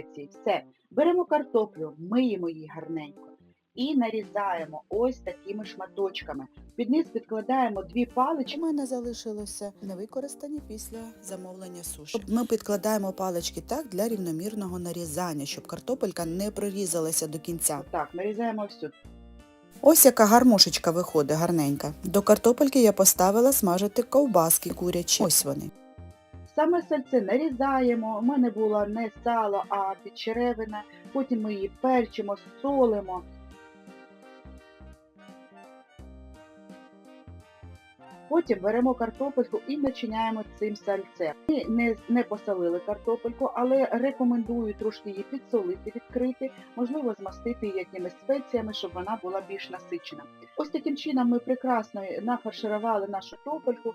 спеції. Все. Беремо картоплю, миємо її гарненько і нарізаємо ось такими шматочками. Під низ підкладаємо дві палички. У мене залишилося невикористані після замовлення суші. Ми підкладаємо палички так для рівномірного нарізання, щоб картопелька не прорізалася до кінця. Так, нарізаємо всю. Ось яка гармошечка виходить гарненька. До картопельки я поставила смажити ковбаски курячі. Ось вони. Саме сальце нарізаємо. У мене було не сало, а підчеревина. Потім ми її перчимо, солимо. Потім беремо картопельку і начиняємо цим сальцем. Ми не, не посолили картопельку, але рекомендую трошки її підсолити, відкрити, можливо, змастити якимись спеціями, щоб вона була більш насичена. Ось таким чином ми прекрасно нафарширували нашу картопельку.